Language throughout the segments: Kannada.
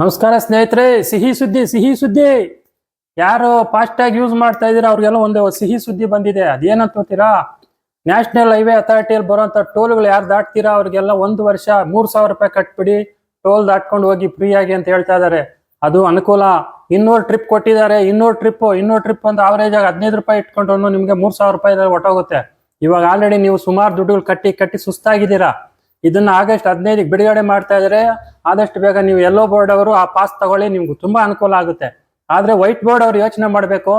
ನಮಸ್ಕಾರ ಸ್ನೇಹಿತರೆ, ಸಿಹಿ ಸುದ್ದಿ ಸಿಹಿ ಸುದ್ದಿ. ಯಾರು ಫಾಸ್ಟ್ ಆಗಿ ಯೂಸ್ ಮಾಡ್ತಾ ಇದೀರ ಅವ್ರಿಗೆಲ್ಲ ಒಂದು ಸಿಹಿ ಸುದ್ದಿ ಬಂದಿದೆ. ಅದೇನಂತ ಗೊತ್ತೀರಾ? ನ್ಯಾಷನಲ್ ಹೈವೇ ಅಥಾರಿಟಿಯಲ್ಲಿ ಬರುವಂತ ಟೋಲ್ಗಳು ಯಾರು ದಾಟ್ತೀರಾ, ಅವ್ರಿಗೆಲ್ಲ ಒಂದು ವರ್ಷ ಮೂರ್ ಸಾವಿರ ರೂಪಾಯಿ ಕಟ್ಬಿಡಿ, ಟೋಲ್ ದಾಟ್ಕೊಂಡು ಹೋಗಿ ಫ್ರೀ ಆಗಿ ಅಂತ ಹೇಳ್ತಾ ಇದ್ದಾರೆ. ಅದು ಅನುಕೂಲ. ಇನ್ನೂರು ಟ್ರಿಪ್ ಕೊಟ್ಟಿದ್ದಾರೆ. ಇನ್ನೂರು ಟ್ರಿಪ್ ಇನ್ನೂರು ಟ್ರಿಪ್ ಅಂತ ಅವರೇಜ್ ಆಗಿ ಹದಿನೈದು ರೂಪಾಯಿ ಇಟ್ಕೊಂಡ್ರು ನಿಮ್ಗೆ ಮೂರ್ ಸಾವಿರ ರೂಪಾಯಿ ಹೊಟ್ಟೋಗುತ್ತೆ ಇವಾಗ ಆಲ್ರೆಡಿ ನೀವು ಸುಮಾರು ದುಡ್ಡುಗಳು ಕಟ್ಟಿ ಕಟ್ಟಿ ಸುಸ್ತಾಗಿದ್ದೀರಾ. ಇದನ್ನ ಆಗಸ್ಟ್ ಹದಿನೈದಕ್ಕೆ ಬಿಡುಗಡೆ ಮಾಡ್ತಾ ಇದಾರೆ ಆದಷ್ಟು ಬೇಗ ನೀವು ಎಲ್ಲೋ ಬೋರ್ಡ್ ಅವರು ಆ ಪಾಸ್ ತಗೊಳ್ಳಿ, ನಿಮ್ಗೆ ತುಂಬಾ ಅನುಕೂಲ ಆಗುತ್ತೆ. ಆದ್ರೆ ವೈಟ್ ಬೋರ್ಡ್ ಅವ್ರು ಯೋಚನೆ ಮಾಡಬೇಕು.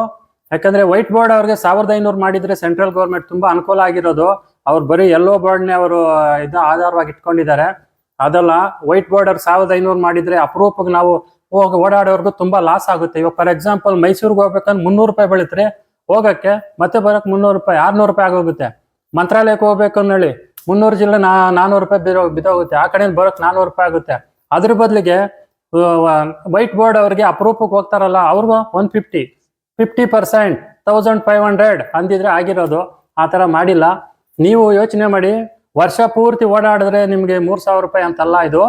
ಯಾಕಂದ್ರೆ ವೈಟ್ ಬೋರ್ಡ್ ಅವ್ರಿಗೆ ಸಾವಿರದ ಐನೂರು ಮಾಡಿದ್ರೆ ಸೆಂಟ್ರಲ್ ಗೌರ್ಮೆಂಟ್ ತುಂಬಾ ಅನುಕೂಲ ಆಗಿರೋದು. ಅವ್ರು ಬರೀ ಎಲ್ಲೋ ಬೋರ್ಡ್ನೇ ಅವರು ಇದು ಆಧಾರವಾಗಿ ಇಟ್ಕೊಂಡಿದ್ದಾರೆ. ಅದಲ್ಲ ವೈಟ್ ಬೋರ್ಡ್ ಅವ್ರು ಸಾವಿರದ ಐನೂರು ಮಾಡಿದ್ರೆ ಅಪರೂಪಕ್ಕೆ ನಾವು ಹೋಗಿ ಓಡಾಡೋರ್ಗು ತುಂಬಾ ಲಾಸ್ ಆಗುತ್ತೆ. ಇವಾಗ ಫಾರ್ ಎಕ್ಸಾಂಪಲ್ ಮೈಸೂರಿಗೆ ಹೋಗ್ಬೇಕಂದ್ರೆ ಮುನ್ನೂರು ರೂಪಾಯಿ ಬೆಳೀತಾರೆ ಹೋಗಕ್ಕೆ ಮತ್ತೆ ಬರೋಕ್ಕೆ ಮುನ್ನೂರು ರೂಪಾಯಿ, ಆರ್ನೂರು ರೂಪಾಯಿ ಆಗೋಗುತ್ತೆ. ಮಂತ್ರಾಲಯಕ್ಕೆ ಹೋಗ್ಬೇಕು ಅನ್ನಿ ಮುನ್ನೂರು ಜಿಲ್ಲೆ ನಾ, ನಾನೂರು ರೂಪಾಯಿ ಬಿದೋಗುತ್ತೆ ಆ ಕಡೆಯಿಂದ ಬರೋಕ್ ನಾನೂರು ರೂಪಾಯಿ ಆಗುತ್ತೆ. ಅದ್ರ ಬದಲಿಗೆ ವೈಟ್ ಬೋರ್ಡ್ ಅವ್ರಿಗೆ ಅಪರೂಪಕ್ಕೆ ಹೋಗ್ತಾರಲ್ಲ, ಅವ್ರಿಗೂ one fifty fifty percent thousand five hundred ಅಂದಿದ್ರೆ ಆಗಿರೋದು. ಆ ಥರ ಮಾಡಿಲ್ಲ. ನೀವು ಯೋಚನೆ ಮಾಡಿ, ವರ್ಷ ಪೂರ್ತಿ ಓಡಾಡಿದ್ರೆ ನಿಮಗೆ ಮೂರು ಸಾವಿರ ರೂಪಾಯಿ ಅಂತಲ್ಲ ಇದು.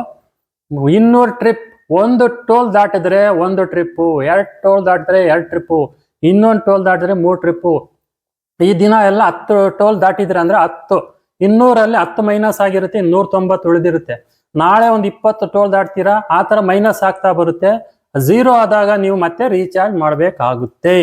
ಇನ್ನೂರು ಟ್ರಿಪ್ ಒಂದು ಟೋಲ್ ದಾಟಿದ್ರೆ ಒಂದು ಟ್ರಿಪ್ಪು ಎರಡು ಟೋಲ್ ದಾಟಿದ್ರೆ ಎರಡು ಟ್ರಿಪ್ಪು ಇನ್ನೊಂದು ಟೋಲ್ ದಾಟಿದ್ರೆ ಮೂರು ಟ್ರಿಪ್ಪು ಈ ದಿನ ಎಲ್ಲ ಹತ್ತು ಟೋಲ್ ದಾಟಿದ್ರೆ ಅಂದ್ರೆ ಹತ್ತು. ಇನ್ನೂರಲ್ಲಿ ಹತ್ತು ಮೈನಸ್ ಆಗಿರುತ್ತೆ, ಇನ್ನೂರ ತೊಂಬತ್ತು ಉಳಿದಿರುತ್ತೆ. ನಾಳೆ ಒಂದು ಇಪ್ಪತ್ತು ಟೋಲ್ ದಾಟ್ತೀರಾ? ಆ ಥರ ಮೈನಸ್ ಆಗ್ತಾ ಬರುತ್ತೆ. ಝೀರೋ ಆದಾಗ ನೀವು ಮತ್ತೆ ರೀಚಾರ್ಜ್ ಮಾಡಬೇಕಾಗುತ್ತೆ.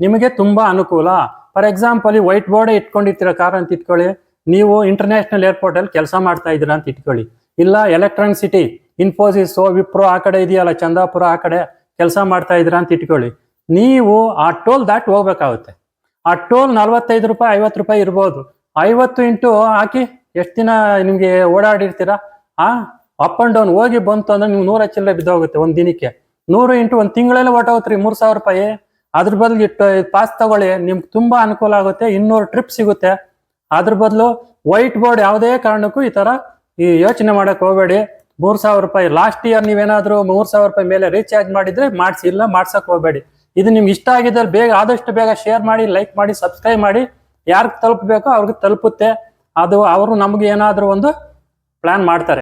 ನಿಮಗೆ ತುಂಬಾ ಅನುಕೂಲ. ಫಾರ್ ಎಕ್ಸಾಂಪಲ್ ಈ ವೈಟ್ ಬೋರ್ಡ್ ಇಟ್ಕೊಂಡಿರ್ತೀರ ಕಾರ್ ಅಂತ ಇಟ್ಕೊಳ್ಳಿ. ನೀವು ಇಂಟರ್ನ್ಯಾಷನಲ್ ಏರ್ಪೋರ್ಟ್ ಅಲ್ಲಿ ಕೆಲಸ ಮಾಡ್ತಾ ಇದ್ದೀರಾ ಅಂತ ಇಟ್ಕೊಳ್ಳಿ. ಇಲ್ಲ ಎಲೆಕ್ಟ್ರಾನಿಕ್ ಸಿಟಿ ಇನ್ಫೋಸಿಸ್ ವಿಪ್ರೋ ಆ ಕಡೆ ಇದೆಯಲ್ಲ, ಚಂದಾಪುರ ಆ ಕಡೆ ಕೆಲಸ ಮಾಡ್ತಾ ಇದ್ದೀರಾ ಅಂತ ಇಟ್ಕೊಳ್ಳಿ. ನೀವು ಆ ಟೋಲ್ ದಾಟಿ ಹೋಗ್ಬೇಕಾಗುತ್ತೆ. ಆ ಟೋಲ್ ನಲ್ವತ್ತೈದು ರೂಪಾಯಿ, ಐವತ್ತು ರೂಪಾಯಿ ಇರ್ಬೋದು. ಐವತ್ತು ಇಂಟು ಹಾಕಿ ಎಷ್ಟು ದಿನ ನಿಮ್ಗೆ ಓಡಾಡಿರ್ತೀರಾ? ಆ ಅಪ್ ಅಂಡ್ ಡೌನ್ ಹೋಗಿ ಬಂತು ಅಂದ್ರೆ ನೀವು ನೂರ ಚಿಲ್ಲರೆ ಬಿದ್ದೋಗುತ್ತೆ ಒಂದ್ ದಿನಕ್ಕೆ. ನೂರು ಇಂಟು ಒಂದ್ ತಿಂಗಳಲ್ಲಿ ಹೊಟ್ಟೋಗುತ್ತೆ ಮೂರ್ ಸಾವಿರ ರೂಪಾಯಿ. ಅದ್ರ ಬದಲು ಇಟ್ಟು ಪಾಸ್ ತಗೊಳ್ಳಿ. ನಿಮ್ಗೆ ತುಂಬಾ ಅನುಕೂಲ ಆಗುತ್ತೆ, ಇನ್ನೂರು ಟ್ರಿಪ್ ಸಿಗುತ್ತೆ. ಅದ್ರ ಬದಲು ವೈಟ್ ಬೋರ್ಡ್ ಯಾವುದೇ ಕಾರಣಕ್ಕೂ ಈ ತರ ಈ ಯೋಚನೆ ಮಾಡಕ್ ಹೋಗಬೇಡಿ. ಮೂರ್ ಸಾವಿರ ರೂಪಾಯಿ ಲಾಸ್ಟ್ ಇಯರ್ ನೀವೇನಾದ್ರೂ ಮೂರ್ ಸಾವಿರ ರೂಪಾಯಿ ಮೇಲೆ ರೀಚಾರ್ಜ್ ಮಾಡಿದ್ರೆ ಮಾಡಿಸಿ, ಇಲ್ಲ ಮಾಡ್ಸಕ್ ಹೋಗಬೇಡಿ. ಇದು ನಿಮ್ಗೆ ಇಷ್ಟ ಆಗಿದ್ದಲ್ಲಿ ಬೇಗ, ಆದಷ್ಟು ಬೇಗ ಶೇರ್ ಮಾಡಿ ಲೈಕ್ ಮಾಡಿ ಸಬ್ಸ್ಕ್ರೈಬ್ ಮಾಡಿ. ಯಾರಿಗೆ ತಲುಪಬೇಕೋ ಅವ್ರಿಗೆ ತಲುಪುತ್ತೆ. ಅದು ಅವರು ನಮ್ಗೆ ಏನಾದರೂ ಒಂದು ಪ್ಲಾನ್ ಮಾಡ್ತಾರೆ.